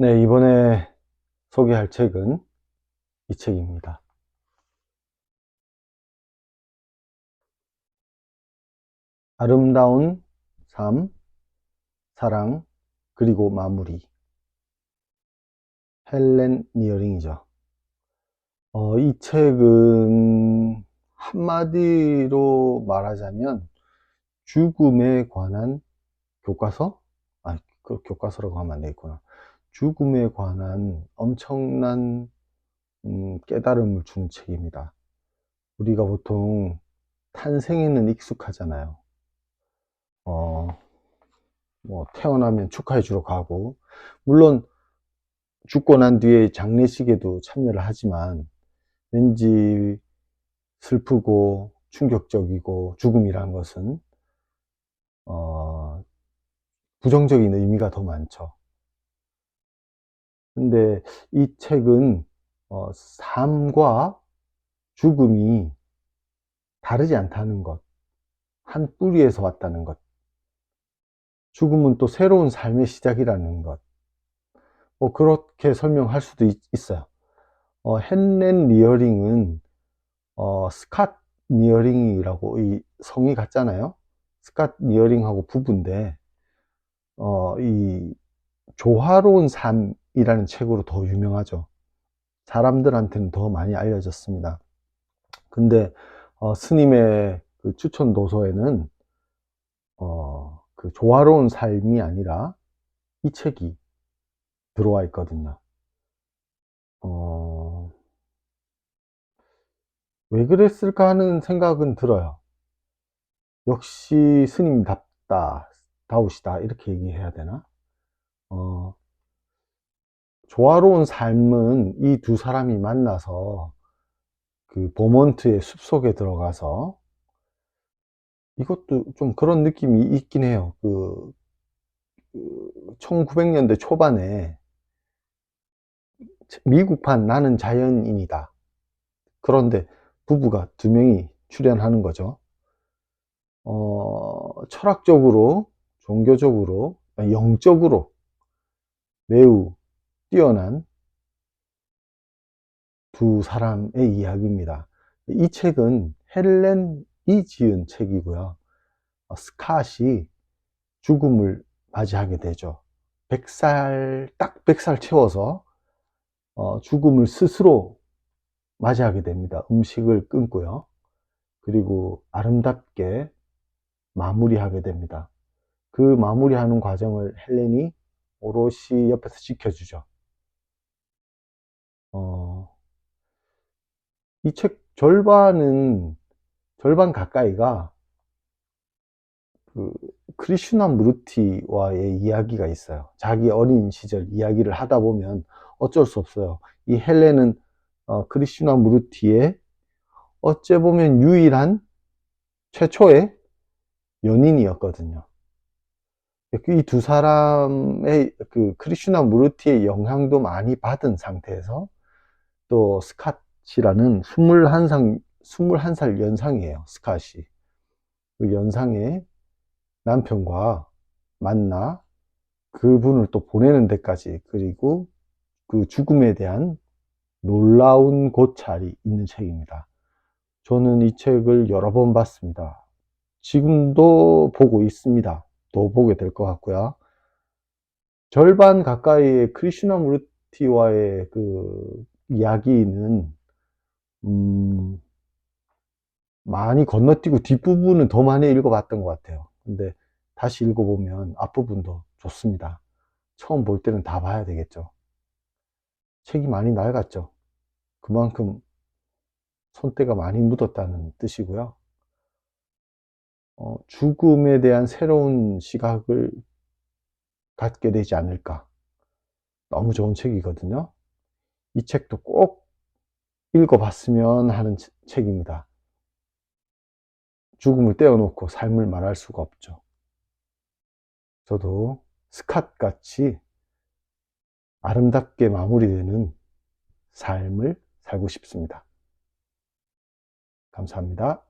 네, 이번에 소개할 책은 이 책입니다. 아름다운 삶, 사랑, 그리고 마무리. 헬렌 니어링이죠. 어, 이 책은 한마디로 말하자면 죽음에 관한 교과서? 아, 그 교과서라고 하면 안 되겠구나. 죽음에 관한 엄청난 음, 깨달음을 주는 책입니다. 우리가 보통 탄생에는 익숙하잖아요. 어, 뭐 태어나면 축하해 주러 가고 물론 죽고 난 뒤에 장례식에도 참여를 하지만 왠지 슬프고 충격적이고 죽음이란 것은 어, 부정적인 의미가 더 많죠. 근데 이 책은 어, 삶과 죽음이 다르지 않다는 것, 한 뿌리에서 왔다는 것, 죽음은 또 새로운 삶의 시작이라는 것, 뭐 그렇게 설명할 수도 있, 어요 어, 헨렌 리어링은 어, 스캇 리어링이라고 이 성이 같잖아요. 스캇 리어링하고 부부인데 어, 이 조화로운 삶 이라는 책으로 더 유명하죠. 사람들한테는 더 많이 알려졌습니다. 근데 어, 스님의 그 추천 도서에는 어, 그 조화로운 삶이 아니라 이 책이 들어와 있거든요. 어, 왜 그랬을까 하는 생각은 들어요. 역시 스님답다, 다우시다, 이렇게 얘기해야 되나? 어, 조화로운 삶은 이 두 사람이 만나서 그 버몬트의 숲속에 들어가서 이것도 좀 그런 느낌이 있긴 해요. 그, 그 1900년대 초반에 미국판 나는 자연인이다. 그런데 부부가 두 명이 출연하는 거죠. 어, 철학적으로, 종교적으로, 영적으로 매우 뛰어난 두 사람의 이야기입니다. 이 책은 헬렌이 지은 책이고요. 어, 스캇이 죽음을 맞이하게 되죠. 100살, 딱 100살 채워서 어, 죽음을 스스로 맞이하게 됩니다. 음식을 끊고요. 그리고 아름답게 마무리하게 됩니다. 그 마무리하는 과정을 헬렌이 오롯이 옆에서 지켜주죠. 어, 이 책 절반은 절반 가까이가 그 크리슈나 무르티와의 이야기가 있어요. 자기 어린 시절 이야기를 하다 보면 어쩔 수 없어요. 이 헬렌은 어, 크리슈나 무르티의 어째 보면 유일한 최초의 연인이었거든요. 이 두 사람의 그 크리슈나 무르티의 영향도 많이 받은 상태에서 또 스캇이라는 21살, 21살 연상이에요. 스캇이. 그 연상의 남편과 만나 그분을 또 보내는 데까지 그리고 그 죽음에 대한 놀라운 고찰이 있는 책입니다. 저는 이 책을 여러 번 봤습니다. 지금도 보고 있습니다. 또 보게 될 것 같고요. 절반 가까이의 크리슈나 무르티와의 그 이야기는 음, 많이 건너뛰고 뒷부분은 더 많이 읽어봤던 것 같아요. 근데 다시 읽어보면 앞부분도 좋습니다. 처음 볼 때는 다 봐야 되겠죠. 책이 많이 낡았죠. 그만큼 손때가 많이 묻었다는 뜻이고요. 어, 죽음에 대한 새로운 시각을 갖게 되지 않을까. 너무 좋은 책이거든요. 이 책도 꼭 읽어봤으면 하는 책입니다. 죽음을 떼어놓고 삶을 말할 수가 없죠. 저도 스캇 같이 아름답게 마무리되는 삶을 살고 싶습니다. 감사합니다.